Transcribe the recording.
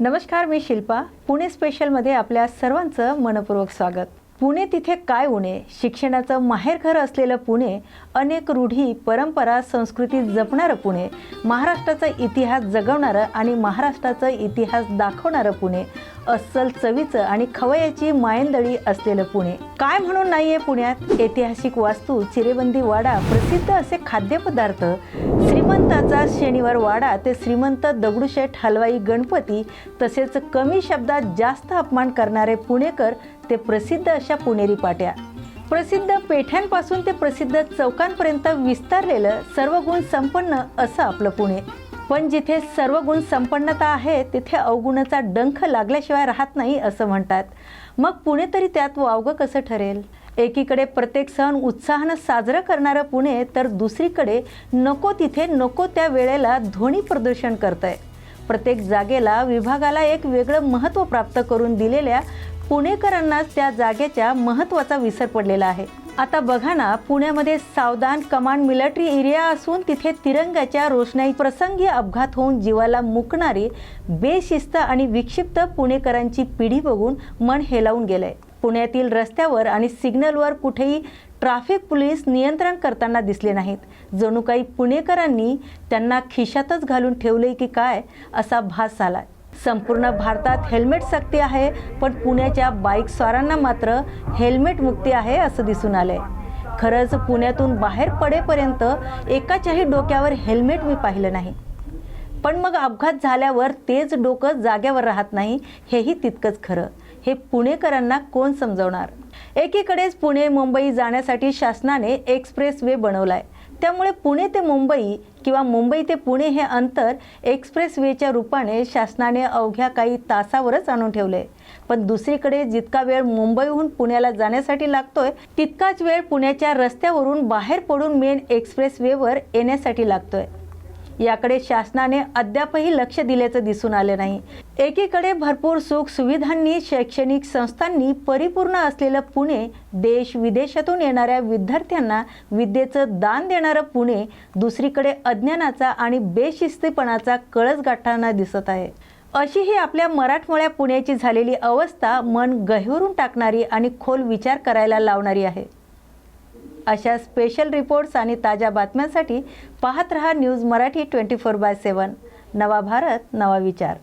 नमस्कार मी शिल्पा. पुणे स्पेशलमध्ये आपल्या सर्वांचं मनपूर्वक स्वागत. पुणे तिथे काय उणे? शिक्षणाचं माहेरघर असलेलं पुणे अनेक रूढी परंपरा संस्कृती जपणारं पुणे महाराष्ट्राचा इतिहास जगवणारं आणि महाराष्ट्राचा इतिहास दाखवणारं पुणे अस्सल चवीचं आणि खवयाची मायंदळी असलेलं पुणे. काय म्हणून नाहीये पुण्यात? ऐतिहासिक वास्तू चिरेबंदी वाडा प्रसिद्ध असे खाद्यपदार्थ श्रीमंताचा शनिवार वाडा ते श्रीमंत दगडूशेठ हलवाई गणपती तसेच कमी शब्दात जास्त अपमान करणारे पुणेकर ते प्रसिद्ध अशा पुणेरी पाट्या. प्रसिद्ध पेठ्यांपासून ते प्रसिद्ध चौकांपर्यंत विस्तारलेलं सर्व गुण संपन्न असं आपलं पुणे. पण जिथे सर्व गुण संपन्नता आहे तिथे अवगुणाचा डंख लागल्याशिवाय राहत नाही असं म्हणतात. मग पुणे तरी त्यात वावगं कसं ठरेल? एकीकडे प्रत्येक सण उत्साहानं साजरं करणारं पुणे तर दुसरीकडे नको तिथे नको त्या वेळेला ध्वनी प्रदूषण करतंय. प्रत्येक जागेला विभागाला एक वेगळं महत्त्व प्राप्त करून दिलेल्या पुणेकरांनाच त्या जागेच्या महत्त्वाचा विसर पडलेला आहे. आता बघा ना पुण्यामध्ये सावधान कमांड मिलिटरी एरिया असून तिथे तिरंगाच्या रोषणाई प्रसंगी अपघात होऊन जीवाला मुकणारी बेशिस्त आणि विक्षिप्त पुणेकरांची पिढी बघून मन हेलावून गेलंय. पुण्यातील रस्त्यावर आणि सिग्नलवर कुठेही ट्रॅफिक पोलीस नियंत्रण करताना दिसले नाहीत. जणू काही पुणेकरांनी त्यांना खिशातच घालून ठेवले की काय असा भास झाला संपूर्ण भारतात हेल्मेट सक्ती आहे पण पुण्याच्या बाईक स्वारांना मात्र हेल्मेट मुक्ती आहे असं दिसून आलंय. खरंच पुण्यातून बाहेर पडेपर्यंत एकाच्याही डोक्यावर हेल्मेट मी पाहिलं नाही. पण मग अपघात झाल्यावर तेच डोकं जाग्यावर राहत नाही हेही तितकंच खरं. हे पुणेकरांना कोण समजवणार? एकीकडेच पुणे मुंबई जाण्यासाठी शासनाने एक्सप्रेस वे बनवलाय. त्यामुळे पुणे ते मुंबई किंवा मुंबई ते पुणे हे अंतर एक्सप्रेस वेच्या रूपाने शासनाने अवघ्या काही तासावरच आणून ठेवले पण दुसरीकडे जितका वेळ मुंबईहून पुण्याला जाण्यासाठी लागतोय तितकाच वेळ पुण्याच्या रस्त्यावरून बाहेर पडून मेन एक्सप्रेस वेवर येण्यासाठी लागतोय. याकडे शासनाने अद्यापही लक्ष दिल्याचं दिसून आलं नाही. एकीकडे भरपूर सुख सुविधांनी शैक्षणिक संस्थांनी परिपूर्ण असलेलं पुणे देश विदेशातून येणाऱ्या विद्यार्थ्यांना विद्येचं दान देणारं पुणे दुसरीकडे अज्ञानाचा आणि बेशिस्तीपणाचा कळस गाठताना दिसत आहे. अशी ही आपल्या मराठमोळ्या पुण्याची झालेली अवस्था मन गहिवरून टाकणारी आणि खोल विचार करायला लावणारी आहे. अशा स्पेशल रिपोर्ट्स आणि ताज्या बातम्यांसाठी पाहत रहा news Marathi twenty four by seven. नवा भारत नवा विचार.